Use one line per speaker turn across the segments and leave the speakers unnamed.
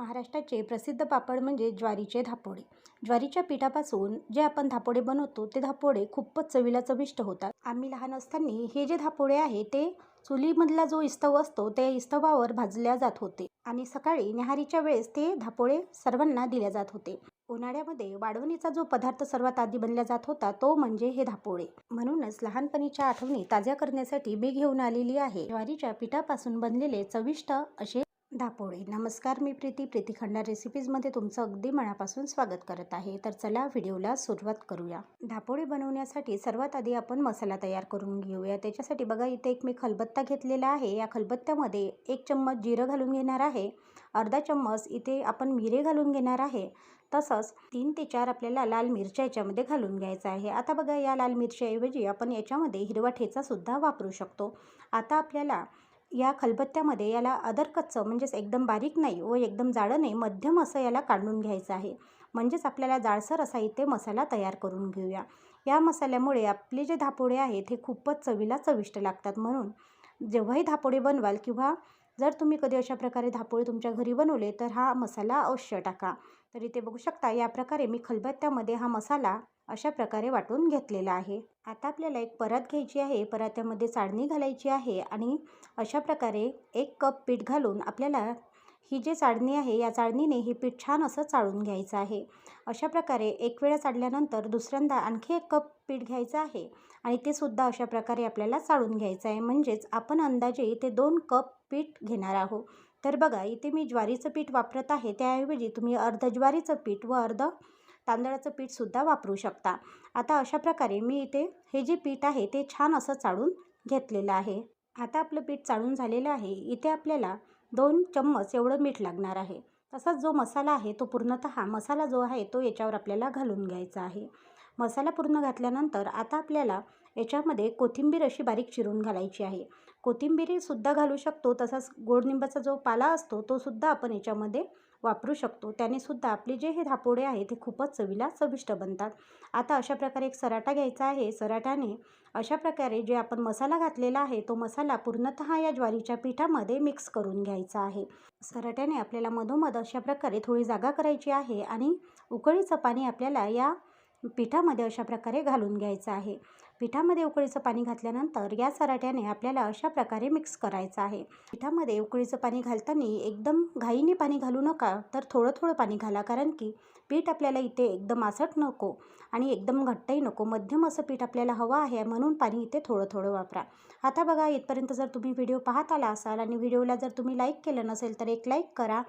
महाराष्ट्राचे प्रसिद्ध पापड म्हणजे ज्वारीचे धापोडे. ज्वारीच्या पिठापासून जे आपण धापोडे बनवतो ते धापोडे खूपच चवीला चविष्ट होतात. आम्ही लहान असताना हे जे धापोडे आहे ते चुलीमधला जो इस्तव असतो त्या इस्तवावर भाजल्या जात होते. आणि सकाळी न्याहारीच्या वेळेस ते धापोडे सर्वांना दिल्या जात होते. उन्हाळ्यामध्ये वाढवणीचा जो पदार्थ सर्वात आधी बनला जात होता तो म्हणजे हे धापोळे म्हणूनच लहानपणीच्या आठवणी ताज्या करण्यासाठी मी घेऊन आलेली आहे. ज्वारीच्या पिठापासून बनलेले चविष्ट असे दापोळी नमस्कार मी प्रीती. प्रीती खंडा रेसिपीजमध्ये तुमचं अगदी मनापासून स्वागत करत आहे. तर चला व्हिडिओला सुरुवात करूया. दापोळी बनवण्यासाठी सर्वात आधी आपण मसाला तयार करून घेऊया. त्याच्यासाठी बघा इथे एक मी खलबत्ता घेतलेला आहे. या खलबत्त्यामध्ये एक चम्मच जिरं घालून घेणार आहे. अर्धा चम्मच इथे आपण मिरे घालून घेणार आहे. तसंच तीन ते चार आपल्याला लाल मिरच्या याच्यामध्ये घालून घ्यायचा आहे. आता बघा या लाल मिरच्याऐवजी आपण याच्यामध्ये हिरवा ठेचासुद्धा वापरू शकतो. आता आपल्याला या खलबत्त्यामध्ये याला अदर कच्चं म्हणजेच एकदम बारीक नाही व एकदम जाडं नाही मध्यम असं याला काढून घ्यायचं आहे. म्हणजेच आपल्याला जाडसर असा इथे मसाला तयार करून घेऊया. या मसाल्यामुळे आपले जे धापोडे आहेत हे खूपच चवीला चविष्ट लागतात. म्हणून जेव्हाही धापोडे बनवाल किंवा जर तुम्ही कधी अशा प्रकारे धापोळे तुमच्या घरी बनवले तर हा मसाला अवश्य टाका. तर इथे बघू शकता या प्रकारे मी खलबत्त्यामध्ये हा मसाला अशा प्रकारे वाटून घेतलेला आहे. आता आपल्याला एक परात घ्यायची आहे. परात्यामध्ये चाळणी घालायची आहे आणि अशा प्रकारे एक कप पीठ घालून आपल्याला ही जी चाळणी आहे या चाळणीने हे पीठ छान असं चाळून घ्यायचं आहे. अशा प्रकारे एक वेळा चाळल्यानंतर दुसऱ्यांदा आणखी एक कप पीठ घ्यायचं आहे आणि ते सुद्धा अशा प्रकारे आपल्याला चाळून घ्यायचं आहे. म्हणजेच आपण अंदाजे इथे दोन कप पीठ घेणार आहोत. तर बघा इथे मी ज्वारीचं पीठ वापरत आहे. त्याऐवजी तुम्ही अर्ध ज्वारीचं पीठ व अर्ध तांदळाचं पीठसुद्धा वापरू शकता. आता अशा प्रकारे मी इथे हे जे पीठ आहे ते छान असं चाळून घेतलेलं आहे. आता आपलं पीठ चाळून झालेलं आहे. इथे आपल्याला दोन चम्मच एवढं मीठ लागणार आहे. तसाच जो मसाला आहे तो पूर्णतः मसाला जो आहे तो याच्यावर आपल्याला घालून घ्यायचा आहे. मसाला पूर्ण घातल्यानंतर आता आपल्याला याच्यामध्ये कोथिंबीर अशी बारीक चिरून घालायची आहे. कोथिंबीरीसुद्धा घालू शकतो. तसाच गोडनिंबाचा जो पाला असतो तो सुद्धा आपण याच्यामध्ये वापरू शकतो. त्यानेसुद्धा आपले जे हे धापोडे आहे ते खूपच चवीला चविष्ट बनतात. आता अशा प्रकारे एक सराटा घ्यायचा आहे. सराटाने अशा प्रकारे जे आपण मसाला घातलेला आहे तो मसाला पूर्णतः या ज्वारीच्या पिठामध्ये मिक्स करून घ्यायचा आहे. सराट्याने आपल्याला मधोमध अशा प्रकारे थोडी जागा करायची आहे आणि उकळीचं पाणी आपल्याला या पिठामध्ये अशा प्रकारे घालून घ्यायचं आहे. पिठामध्ये उकळीचं पाणी घातल्यानंतर या सराट्याने आपल्याला अशा प्रकारे मिक्स करायचं आहे. पिठामध्ये उकळीचं पाणी घालताना एकदम घाईने पाणी घालू नका तर थोडं थोडं पाणी घाला कारण की पीठ आपल्याला इथे एकदम आसट नको आणि एकदम घट्टही नको. मध्यम असं पीठ आपल्याला हवं आहे म्हणून पाणी इथे थोडं थोडं वापरा. आता बघा इथपर्यंत जर तुम्ही व्हिडिओ पाहत आला असाल आणि व्हिडिओला जर तुम्ही लाईक केलं नसेल तर एक लाईक करा.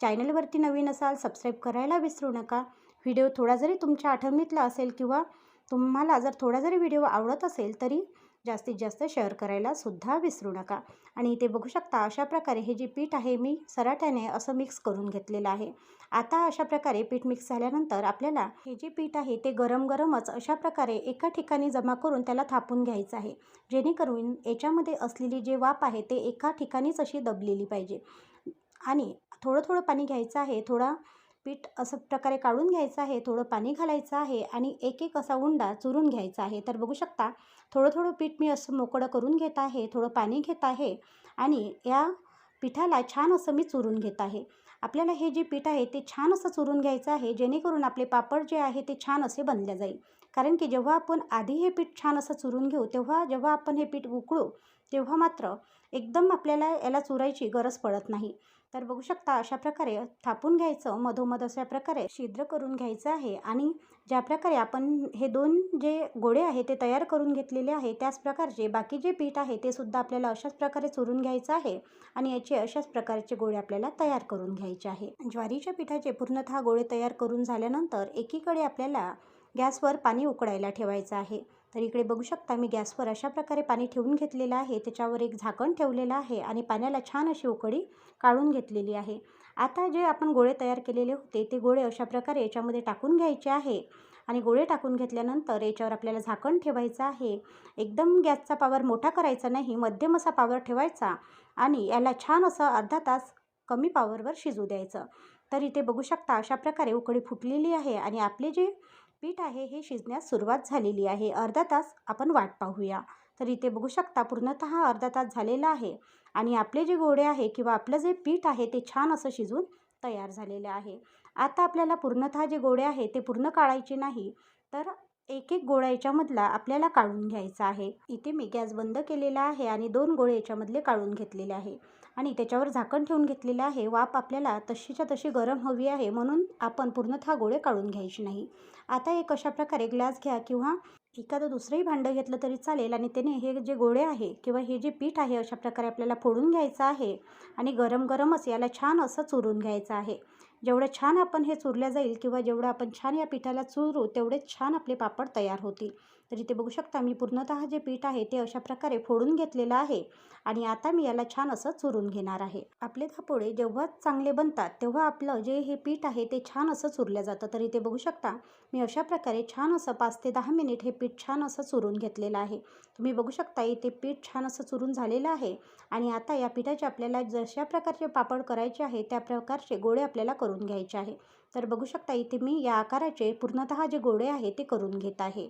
चॅनलवरती नवीन असाल सबस्क्राईब करायला विसरू नका. व्हिडिओ थोडा जरी तुमच्या आठवणीतला असेल किंवा तुम्हाला जर थोडा जरी व्हिडिओ आवडत असेल तरी जास्तीत जास्त शेअर करायला सुद्धा विसरू नका. आणि इथे बघू शकता अशा प्रकारे हे जे पीठ आहे मी सराट्याने असं मिक्स करून घेतलेलं आहे. आता अशा प्रकारे पीठ मिक्स झाल्यानंतर आपल्याला हे जे पीठ आहे ते गरम गरमच अशा प्रकारे एका ठिकाणी जमा करून त्याला थापून घ्यायचं आहे. जेणेकरून याच्यामध्ये असलेली जे वाफ आहे ते एका ठिकाणीच अशी दबलेली पाहिजे. आणि थोडं थोडं पाणी घ्यायचं आहे थोडा पीठ असं प्रकारे काढून घ्यायचं आहे थोडं पाणी घालायचं आहे आणि एक एक असा उंडा चुरून घ्यायचा आहे. तर बघू शकता थोडं थोडं पीठ मी असं मोकळं करून घेत आहे थोडं पाणी घेत आहे आणि या पिठाला छान असं मी चुरून घेत आहे. आपल्याला हे जे पीठ आहे ते छान असं चुरून घ्यायचं आहे जेणेकरून आपले पापड जे आहे ते छान असे बनले जाईल. कारण की जेव्हा आपण आधी हे पीठ छान असं चुरून घेऊ तेव्हा जेव्हा आपण हे पीठ उकळू तेव्हा मात्र एकदम आपल्याला याला चुरायची गरज पडत नाही. तर बघू शकता अशा प्रकारे थापून घ्यायचं मधोमध अशा प्रकारे छिद्र करून घ्यायचं आहे आणि ज्या प्रकारे आपण हे दोन जे गोळे आहे ते तयार करून घेतलेले आहे त्याच प्रकारचे बाकी जे पीठ आहे ते सुद्धा आपल्याला अशाच प्रकारे चुरून घ्यायचं आहे आणि याचे अशाच प्रकारचे गोळे आपल्याला तयार करून घ्यायचे आहे. ज्वारीच्या पिठाचे पूर्णतः गोळे तयार करून झाल्यानंतर एकीकडे आपल्याला गॅसवर पाणी उकडायला ठेवायचं आहे. तर इकडे बघू शकता मी गॅसवर अशा प्रकारे पाणी ठेवून घेतलेलं आहे. त्याच्यावर एक झाकण ठेवलेलं आहे आणि पाण्याला छान अशी उकळी काढून घेतलेली आहे. आता जे आपण गोळे तयार केलेले होते ते गोळे अशा प्रकारे याच्यामध्ये टाकून घ्यायचे आहे. आणि गोळे टाकून घेतल्यानंतर याच्यावर आपल्याला झाकण ठेवायचं आहे. एकदम गॅसचा पावर मोठा करायचा नाही मध्यम असा पावर ठेवायचा आणि याला छान असं अर्धा तास कमी पावरवर शिजू द्यायचं. तर इथे बघू शकता अशा प्रकारे उकळी फुटलेली आहे आणि आपले जे पीठ आहे हे शिजण्यास सुरुवात झालेली आहे. अर्धा तास आपण वाट पाहूया. तर इथे बघू शकता पूर्णतः अर्धा तास झालेला आहे आणि आपले जे गोडे आहे किंवा आपलं जे पीठ आहे ते छान असं शिजून तयार झालेले आहे. आता आपल्याला पूर्णतः जे गोळे आहे ते पूर्ण काढायचे नाही तर एक एक गोळा याच्यामधला आपल्याला काढून घ्यायचा आहे. इथे मी गॅस बंद केलेला आहे आणि दोन गोळे याच्यामधले काढून घेतलेले आहे. आणि त्याच्यावर झाकण ठेवून घेतलेलं आहे. वाफ आपल्याला तशीच्या तशी गरम हवी आहे म्हणून आपण पूर्णतः गोळे काढून घ्यायची नाही. आता एक अशा प्रकारे ग्लास घ्या किंवा एखादं दुसरंही भांडं घेतलं तरी चालेल आणि त्याने हे जे गोळे आहे किंवा हे जे पीठ आहे अशा प्रकारे आपल्याला फोडून घ्यायचं आहे आणि गरम गरमच याला छान असं चुरून घ्यायचं आहे. जेवढं छान आपण हे चुरल्या जाईल किंवा जेवढं आपण छान या पिठाला चुरू तेवढेच छान आपले पापड तयार होतील. तर इथे बघू शकता मी पूर्णतः जे पीठ आहे ते अशा प्रकारे फोडून घेतलेलं आहे आणि आता मी याला छान असं चुरून घेणार आहे. आपले धापोळे जेव्हा चांगले बनतात तेव्हा आपलं जे हे पीठ आहे ते छान असं चुरलं जातं. तर इथे बघू शकता मी अशा प्रकारे छान असं पाच ते दहा मिनिट हे पीठ छान असं चुरून घेतलेलं आहे. तुम्ही बघू शकता इथे पीठ छान असं चुरून झालेलं आहे आणि आता या पिठाचे आपल्याला जशा प्रकारचे पापड करायचे आहे त्या प्रकारचे गोळे आपल्याला करून घ्यायचे आहे. तर बघू शकता इथे मी या आकाराचे पूर्णतः जे गोळे आहे ते करून घेत आहे.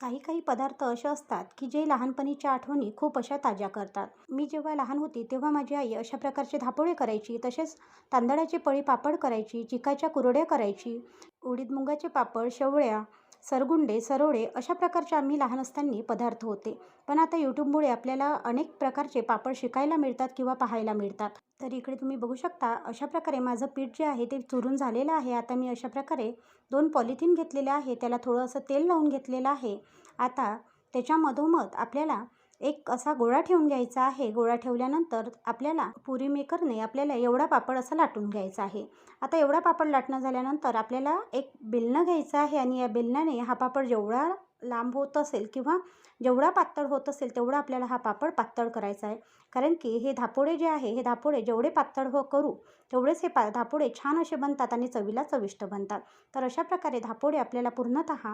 काही काही पदार्थ असे असतात की जे लहानपणीच्या आठवणी खूप अशा ताज्या करतात. मी जेव्हा लहान होती तेव्हा माझी आई अशा प्रकारचे धापोळे करायची तसेच तांदळाचे पळी पापड करायची चिकाच्या कुरड्या करायची उडीद मुंगाचे पापड शेवळ्या सरगुंडे सरोडे अशा प्रकारचे आम्ही लहान असताना पदार्थ होते. पण आता यूट्यूबमुळे आपल्याला अनेक प्रकारचे पापड शिकायला मिळतात किंवा पाहायला मिळतात. तर इकडे तुम्ही बघू शकता अशा प्रकारे माझं पीठ जे आहे ते चुरून झालेलं आहे. आता मी अशा प्रकारे दोन पॉलिथिन घेतलेले आहे. त्याला थोडं असं तेल लावून घेतलेलं आहे. आता त्याच्यामधोमध आपल्याला एक असा गोळा ठेवून घ्यायचा आहे. गोळा ठेवल्यानंतर आपल्याला पुरी मेकरने आपल्याला एवढा पापड असा लाटून घ्यायचा आहे. आता एवढा पापड लाटणं झाल्यानंतर आपल्याला एक बेलणं घ्यायचं आहे आणि या बेलण्याने हा पापड जेवढा लांब होत असेल किंवा जेवढा पातळ होत असेल तेवढा आपल्याला हा पापड पातळ करायचा आहे. कारण की हे धापोडे जे आहे हे धापोडे जेवढे पातळ हो करू तेवढेच हे पा धापोडे छान असे बनतात आणि चवीला चविष्ट बनतात. तर अशा प्रकारे धापोडे आपल्याला पूर्णतः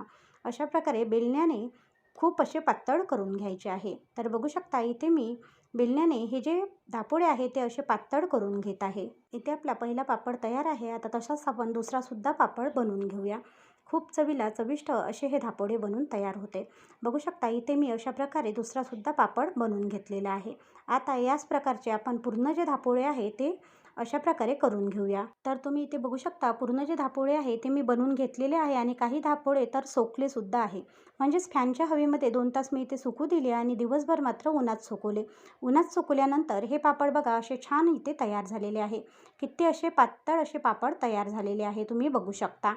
अशा प्रकारे बेलण्याने खूप असे पातळ करून घ्यायचे आहे. तर बघू शकता इथे मी बेलण्याने हे जे दापोडे आहे ते असे पातळ करून घेत आहे. इथे आपला पहिला पापड तयार आहे. आता तसाच आपण दुसरासुद्धा पापड बनवून घेऊया. खूप चवीला चविष्ट असे हे धापोडे बनून तयार होते. बघू शकता इथे मी अशा प्रकारे दुसरासुद्धा पापड बनवून घेतलेला आहे. आता याच प्रकारचे आपण पूर्ण जे धापोळे आहे ते अशा प्रकारे करून घेऊया. तर तुम्ही इथे बघू शकता पूर्ण जे धापोळे आहे ते मी बनवून घेतलेले आहे आणि काही धापोळे तर सोकलेसुद्धा आहे. म्हणजेच फॅनच्या हवेमध्ये दोन तास मी इथे सुकू दिले आणि दिवसभर मात्र उन्हात सुकवले. उन्हात सुकवल्यानंतर हे पापड बघा असे छान इथे तयार झालेले आहे. किती असे पातळ असे पापड तयार झालेले आहे तुम्ही बघू शकता.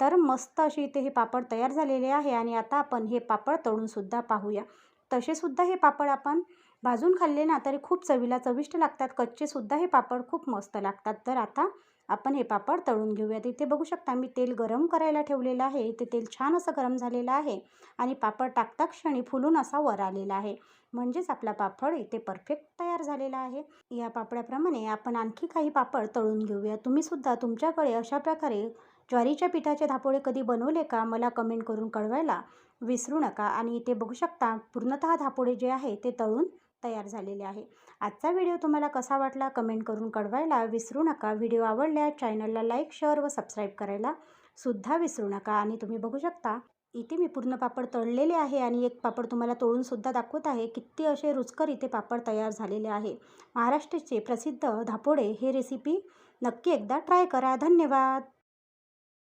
तर मस्त असे इथे हे पापड तयार झालेले आहे आणि आता आपण हे पापड तळूनसुद्धा पाहूया. तसेसुद्धा हे पापड आपण भाजून खाल्ले ना तरी खूप चवीला चविष्ट लागतात. कच्चेसुद्धा हे पापड खूप मस्त लागतात. तर आता आपण हे पापड तळून घेऊयात. इथे बघू शकता मी तेल गरम करायला ठेवलेलं आहे. इथे तेल छान असं गरम झालेलं आहे आणि पापड टाकता क्षणी फुलून असा वर आलेला आहे. म्हणजेच आपला पापड इथे परफेक्ट तयार झालेला आहे. या पापडाप्रमाणे आपण आणखी काही पापड तळून घेऊया. तुम्हीसुद्धा तुमच्याकडे अशा प्रकारे ज्वारीच्या पिठाचे धापोळे कधी बनवले का? मला कमेंट करून कळवायला विसरू नका. आणि इथे बघू शकता पूर्णतः धापोळे जे आहे ते तळून तयार झालेले आहे. आजचा व्हिडिओ तुम्हाला कसा वाटला कमेंट करून कळवायला विसरू नका. व्हिडिओ आवडल्यास चॅनलला लाईक शेअर व सबस्क्राईब करायला सुद्धा विसरू नका आणि तुम्ही बघू शकता इथे मी पूर्ण पापड तळलेले आहे आणि एक पापड तुम्हाला तोडूनसुद्धा दाखवत आहे. किती असे रुचकर इथे पापड तयार झालेले आहे. महाराष्ट्राचे प्रसिद्ध धापोडे हे रेसिपी नक्की एकदा ट्राय करा. धन्यवाद!